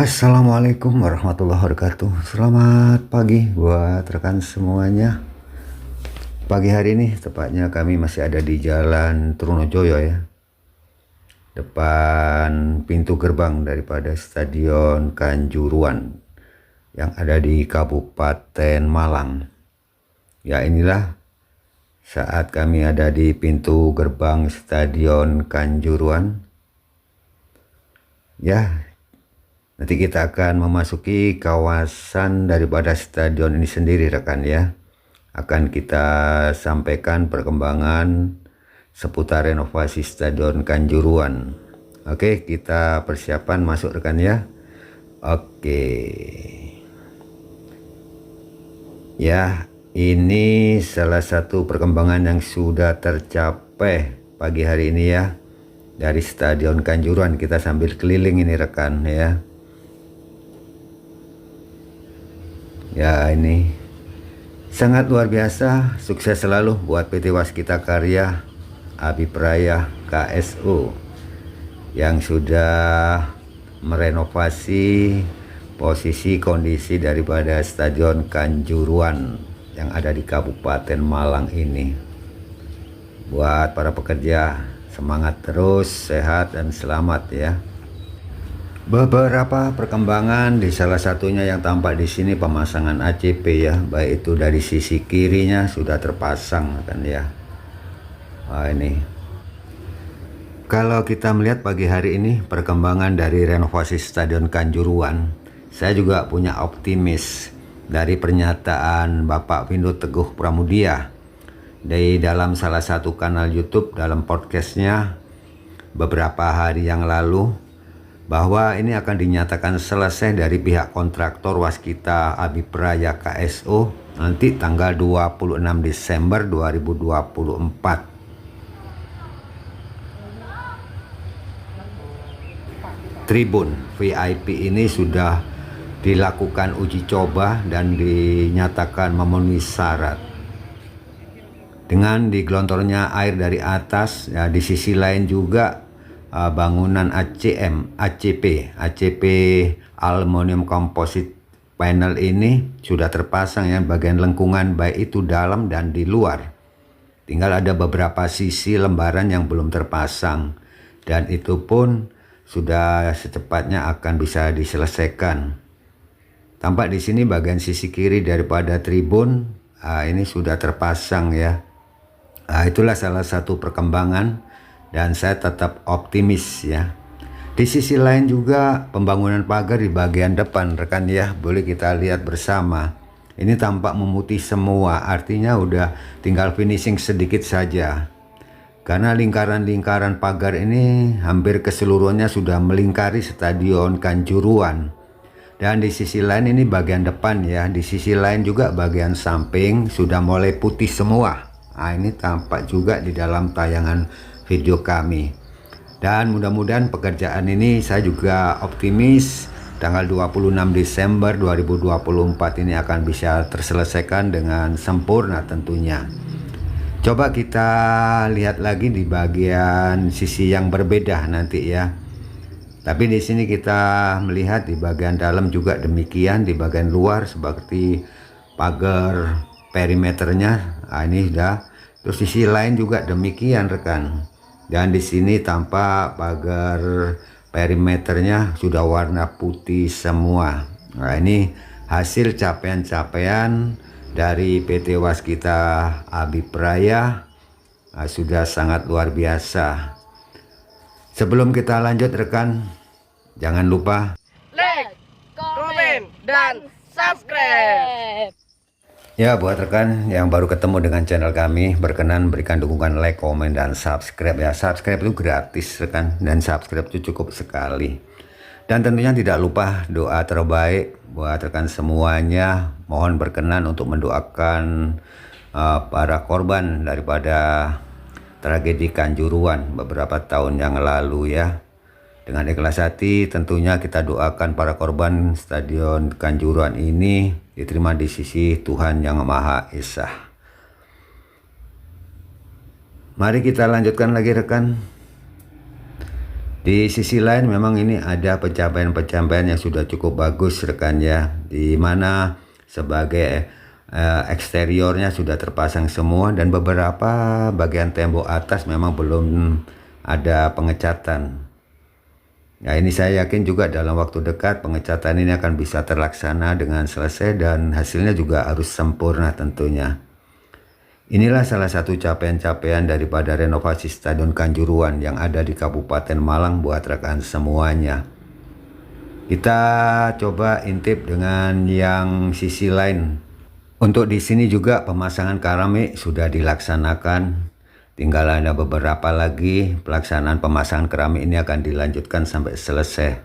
Assalamualaikum warahmatullahi wabarakatuh. Selamat pagi buat rekan semuanya. Pagi hari ini tepatnya kami masih ada di jalan Trunojoyo ya. Depan pintu gerbang daripada Stadion Kanjuruan Yang ada di Kabupaten Malang. Ya inilah saat kami ada di pintu gerbang Stadion Kanjuruan. Ya Nanti kita akan memasuki kawasan daripada stadion ini sendiri rekan ya. Akan kita sampaikan perkembangan seputar renovasi stadion Kanjuruan. Oke, kita persiapan masuk rekan ya. Oke. Ya, ini salah satu perkembangan yang sudah tercapai pagi hari ini ya. Dari Stadion Kanjuruan kita sambil keliling ini rekan ya. Ya ini sangat luar biasa. Sukses selalu buat PT Waskita Karya Abipraya KSU yang sudah merenovasi posisi kondisi daripada Stadion Kanjuruan yang ada di Kabupaten Malang ini. Buat para pekerja semangat terus sehat dan selamat ya Beberapa perkembangan di salah satunya yang tampak di sini pemasangan ACP ya, baik itu dari sisi kirinya sudah terpasang kan ya. Wah ini. Kalau kita melihat pagi hari ini perkembangan dari renovasi Stadion Kanjuruan, saya juga punya optimis dari pernyataan Bapak Windu Teguh Pramudia dari dalam salah satu kanal YouTube dalam podcastnya beberapa hari yang lalu bahwa ini akan dinyatakan selesai dari pihak kontraktor Waskita Abipraya KSO nanti tanggal 26 Desember 2024. Tribun VIP ini sudah dilakukan uji coba dan dinyatakan memenuhi syarat. Dengan digelontornya air dari atas, ya di sisi lain juga uh, bangunan ACM, ACP, ACP Aluminium Composite Panel ini sudah terpasang ya bagian lengkungan baik itu dalam dan di luar. Tinggal ada beberapa sisi lembaran yang belum terpasang dan itu pun sudah secepatnya akan bisa diselesaikan. Tampak di sini bagian sisi kiri daripada tribun uh, ini sudah terpasang ya. Uh, itulah salah satu perkembangan dan saya tetap optimis ya. Di sisi lain juga pembangunan pagar di bagian depan rekan ya boleh kita lihat bersama. Ini tampak memutih semua artinya udah tinggal finishing sedikit saja. Karena lingkaran-lingkaran pagar ini hampir keseluruhannya sudah melingkari stadion Kanjuruan. Dan di sisi lain ini bagian depan ya, di sisi lain juga bagian samping sudah mulai putih semua. Nah ini tampak juga di dalam tayangan video kami. Dan mudah-mudahan pekerjaan ini saya juga optimis tanggal 26 Desember 2024 ini akan bisa terselesaikan dengan sempurna tentunya. Coba kita lihat lagi di bagian sisi yang berbeda nanti ya. Tapi di sini kita melihat di bagian dalam juga demikian, di bagian luar seperti pagar perimeternya. Nah, ini sudah. Terus sisi lain juga demikian rekan dan di sini tampak pagar perimeternya sudah warna putih semua nah ini hasil capaian-capaian dari PT Waskita Abipraya nah, sudah sangat luar biasa sebelum kita lanjut rekan jangan lupa like, komen, dan subscribe. Ya buat rekan yang baru ketemu dengan channel kami berkenan berikan dukungan like, komen, dan subscribe ya. Subscribe itu gratis rekan dan subscribe itu cukup sekali. Dan tentunya tidak lupa doa terbaik buat rekan semuanya. Mohon berkenan untuk mendoakan uh, para korban daripada tragedi Kanjuruan beberapa tahun yang lalu ya. Dengan ikhlas hati tentunya kita doakan para korban Stadion Kanjuruan ini diterima di sisi Tuhan Yang Maha Esa. Mari kita lanjutkan lagi rekan. Di sisi lain memang ini ada pencapaian-pencapaian yang sudah cukup bagus rekan ya, di mana sebagai eh, eksteriornya sudah terpasang semua dan beberapa bagian tembok atas memang belum ada pengecatan. Ya ini saya yakin juga dalam waktu dekat pengecatan ini akan bisa terlaksana dengan selesai dan hasilnya juga harus sempurna tentunya. Inilah salah satu capaian-capaian daripada renovasi Stadion Kanjuruan yang ada di Kabupaten Malang buat rekan semuanya. Kita coba intip dengan yang sisi lain. Untuk di sini juga pemasangan keramik sudah dilaksanakan. Tinggal ada beberapa lagi pelaksanaan pemasangan keramik ini akan dilanjutkan sampai selesai.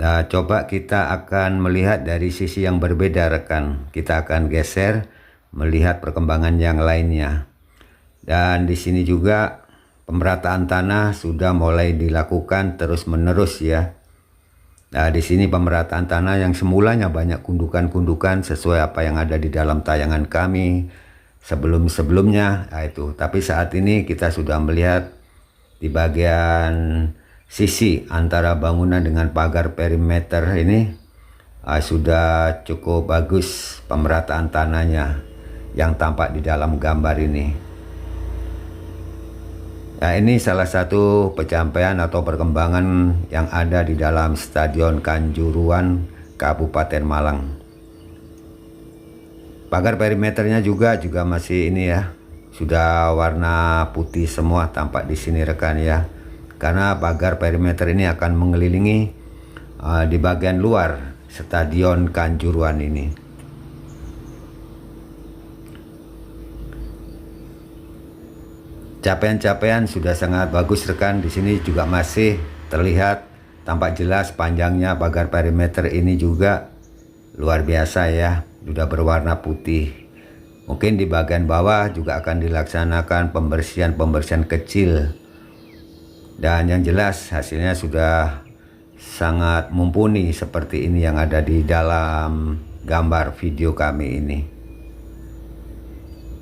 Nah, coba kita akan melihat dari sisi yang berbeda rekan. Kita akan geser melihat perkembangan yang lainnya. Dan di sini juga pemerataan tanah sudah mulai dilakukan terus-menerus ya. Nah, di sini pemerataan tanah yang semulanya banyak gundukan-gundukan sesuai apa yang ada di dalam tayangan kami sebelum-sebelumnya nah itu. Tapi saat ini kita sudah melihat di bagian sisi antara bangunan dengan pagar perimeter ini uh, sudah cukup bagus pemerataan tanahnya yang tampak di dalam gambar ini. Nah ini salah satu pencapaian atau perkembangan yang ada di dalam Stadion Kanjuruan Kabupaten Malang. Pagar perimeternya juga juga masih ini ya, sudah warna putih semua tampak di sini rekan ya. Karena pagar perimeter ini akan mengelilingi uh, di bagian luar Stadion Kanjuruan ini. Capaian-capaian sudah sangat bagus rekan. Di sini juga masih terlihat tampak jelas panjangnya pagar perimeter ini juga luar biasa ya. Sudah berwarna putih. Mungkin di bagian bawah juga akan dilaksanakan pembersihan-pembersihan kecil. Dan yang jelas hasilnya sudah sangat mumpuni seperti ini yang ada di dalam gambar video kami ini.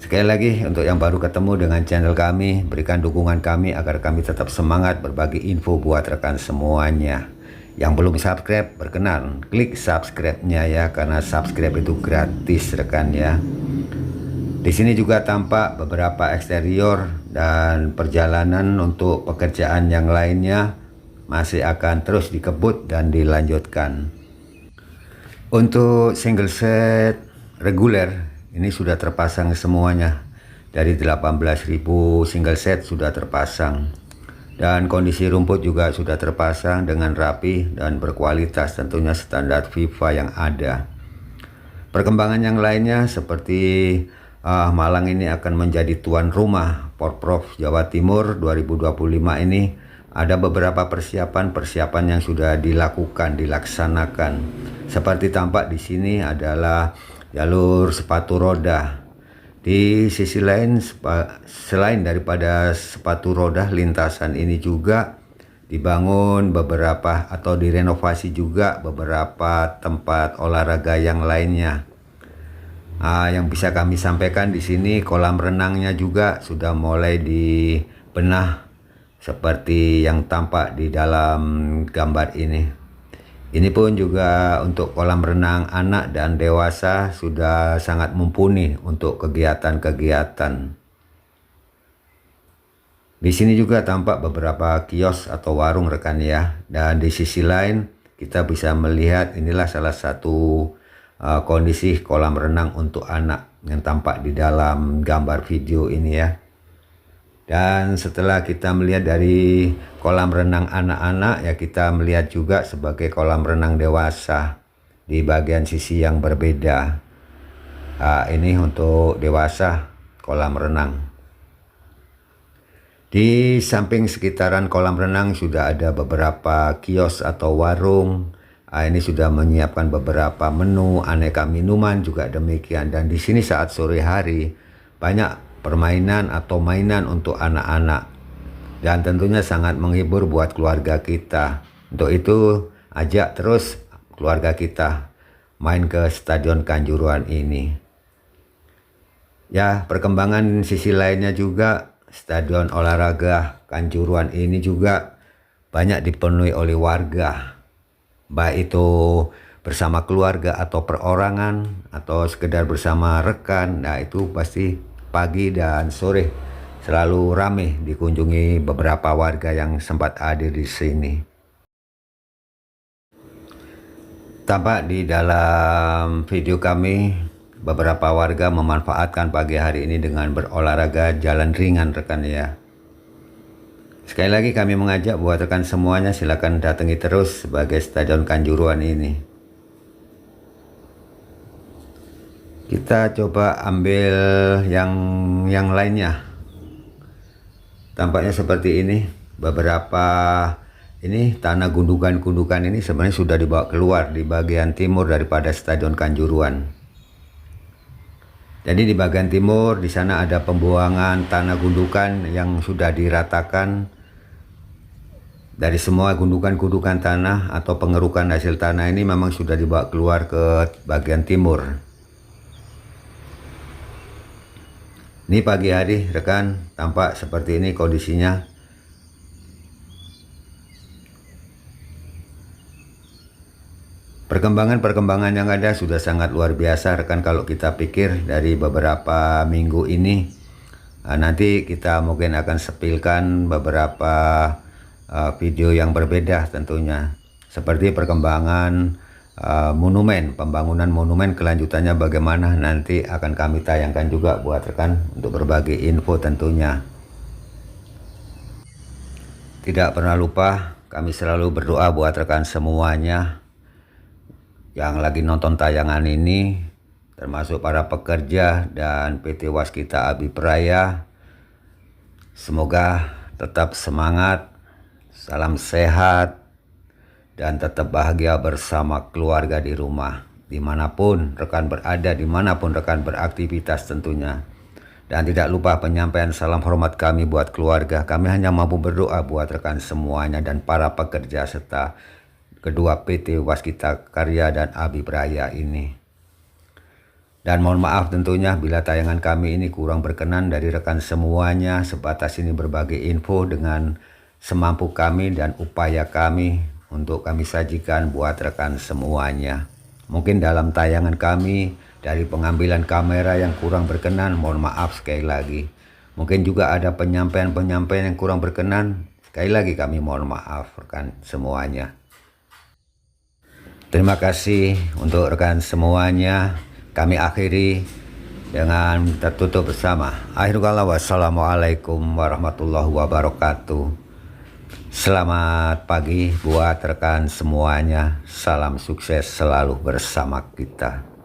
Sekali lagi untuk yang baru ketemu dengan channel kami, berikan dukungan kami agar kami tetap semangat berbagi info buat rekan semuanya. Yang belum subscribe, berkenan klik subscribe-nya ya karena subscribe itu gratis rekan ya. Di sini juga tampak beberapa eksterior dan perjalanan untuk pekerjaan yang lainnya masih akan terus dikebut dan dilanjutkan. Untuk single set reguler ini sudah terpasang semuanya dari 18.000 single set sudah terpasang dan kondisi rumput juga sudah terpasang dengan rapi dan berkualitas tentunya standar FIFA yang ada perkembangan yang lainnya seperti uh, Malang ini akan menjadi tuan rumah Porprov Jawa Timur 2025 ini ada beberapa persiapan-persiapan yang sudah dilakukan, dilaksanakan. Seperti tampak di sini adalah jalur sepatu roda. Di sisi lain selain daripada sepatu roda lintasan ini juga dibangun beberapa atau direnovasi juga beberapa tempat olahraga yang lainnya. Ah, yang bisa kami sampaikan di sini kolam renangnya juga sudah mulai dibenah seperti yang tampak di dalam gambar ini. Ini pun juga untuk kolam renang anak dan dewasa sudah sangat mumpuni untuk kegiatan-kegiatan. Di sini juga tampak beberapa kios atau warung rekan ya. Dan di sisi lain kita bisa melihat inilah salah satu uh, kondisi kolam renang untuk anak yang tampak di dalam gambar video ini ya. Dan setelah kita melihat dari kolam renang anak-anak ya kita melihat juga sebagai kolam renang dewasa di bagian sisi yang berbeda. Nah, ini untuk dewasa kolam renang. Di samping sekitaran kolam renang sudah ada beberapa kios atau warung. Nah, ini sudah menyiapkan beberapa menu aneka minuman juga demikian. Dan di sini saat sore hari banyak permainan atau mainan untuk anak-anak dan tentunya sangat menghibur buat keluarga kita. Untuk itu ajak terus keluarga kita main ke Stadion Kanjuruan ini. Ya, perkembangan sisi lainnya juga Stadion Olahraga Kanjuruan ini juga banyak dipenuhi oleh warga. Baik itu bersama keluarga atau perorangan atau sekedar bersama rekan. Nah, itu pasti pagi dan sore selalu ramai dikunjungi beberapa warga yang sempat hadir di sini. Tampak di dalam video kami beberapa warga memanfaatkan pagi hari ini dengan berolahraga jalan ringan rekan ya. Sekali lagi kami mengajak buat rekan semuanya silakan datangi terus sebagai Stadion Kanjuruan ini. Kita coba ambil yang yang lainnya. Tampaknya seperti ini. Beberapa ini tanah gundukan-gundukan ini sebenarnya sudah dibawa keluar di bagian timur daripada Stadion Kanjuruan. Jadi di bagian timur di sana ada pembuangan tanah gundukan yang sudah diratakan dari semua gundukan-gundukan tanah atau pengerukan hasil tanah ini memang sudah dibawa keluar ke bagian timur. Ini pagi hari rekan tampak seperti ini kondisinya. Perkembangan-perkembangan yang ada sudah sangat luar biasa rekan kalau kita pikir dari beberapa minggu ini uh, nanti kita mungkin akan sepilkan beberapa uh, video yang berbeda tentunya seperti perkembangan uh, monumen pembangunan monumen kelanjutannya bagaimana nanti akan kami tayangkan juga buat rekan untuk berbagi info tentunya. Tidak pernah lupa kami selalu berdoa buat rekan semuanya yang lagi nonton tayangan ini termasuk para pekerja dan PT Waskita Abi Praya. Semoga tetap semangat salam sehat dan tetap bahagia bersama keluarga di rumah di mana pun rekan berada di mana pun rekan beraktivitas tentunya. Dan tidak lupa penyampaian salam hormat kami buat keluarga. Kami hanya mampu berdoa buat rekan semuanya dan para pekerja serta kedua PT Waskita Karya dan Abi Praya ini. Dan mohon maaf tentunya bila tayangan kami ini kurang berkenan dari rekan semuanya. Sebatas ini berbagi info dengan semampu kami dan upaya kami untuk kami sajikan buat rekan semuanya. Mungkin dalam tayangan kami dari pengambilan kamera yang kurang berkenan mohon maaf sekali lagi. Mungkin juga ada penyampaian-penyampaian yang kurang berkenan. Sekali lagi kami mohon maaf rekan semuanya. Terima kasih untuk rekan semuanya. Kami akhiri dengan tertutup bersama. Akhir kala wassalamualaikum warahmatullahi wabarakatuh. Selamat pagi buat rekan semuanya. Salam sukses selalu bersama kita.